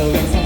the wings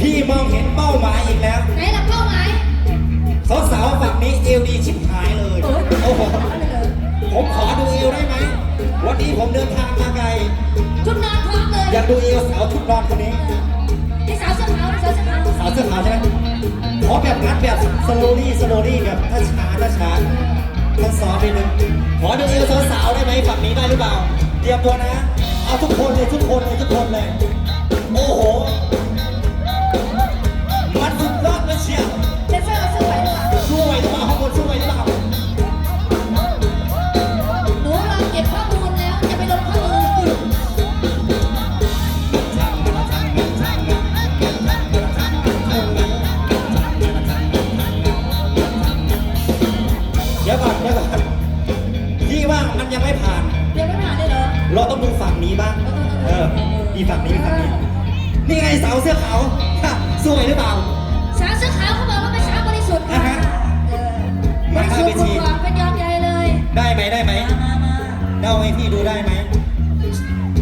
ป้าหมายอีกแล้ว ไหนล่ะเป้าหมายสาวๆฝั่งนี้เอวดีชิบหายเลย โอ้ยโอ้โหเอาเลยเหรอผมขอดูเอวได้ไหม วันนี้ผมเดินทางมาไกล ชุดนอนพร้อมเลยอยากดูเอวสาวชุดนอนคนนี้ที่สาวเสื้อขาวสาวเสื้อขาวสาวเสื้อขาวใช่ไหมขอแบบงัดแบบสโลลี่สโลลี่แบบช้าช้าช้าช้าต้องซ้อมนิดนึงขอดูเอวสาวๆได้ไหมฝั่งนี้ได้หรือเปล่า เตรียมตัวนะ เอาทุกคนเลยทุกคนเลยทุกคนเลย โอ้โห เออมีฝั่งนี้มีฝั่งนี้ นี่ไงสาวเสื้อขาวฮะสวยหรือเปล่า สาวเสื้อขาวเขาบอกว่าเป็นสาวบริสุทธิ์อ่าฮะเออบริสุทธิ์คุณหวังเป็นยอมใหญ่เลยได้ไหมได้ไหมเดาให้พี่ดูได้ไหม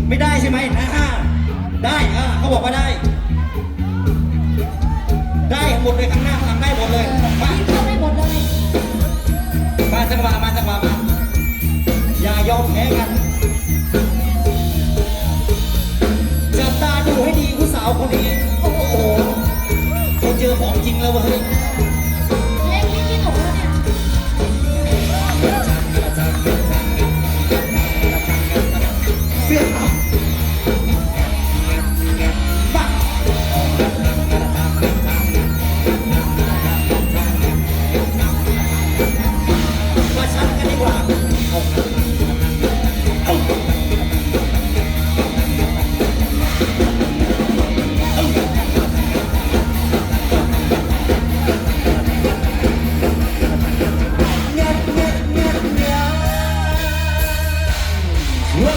ไม่ได้ใช่ไหมนะฮะได้อ่าเขาบอกว่าได้ ได้หมดเลยข้างหน้าข้างหลังได้หมดเลย มาพี่เข้าได้หมดเลย มาจังหวะมาจังหวะมา อย่ายอมแพ้ ลีโอ้โหเจอของจริงแล้วเว้ย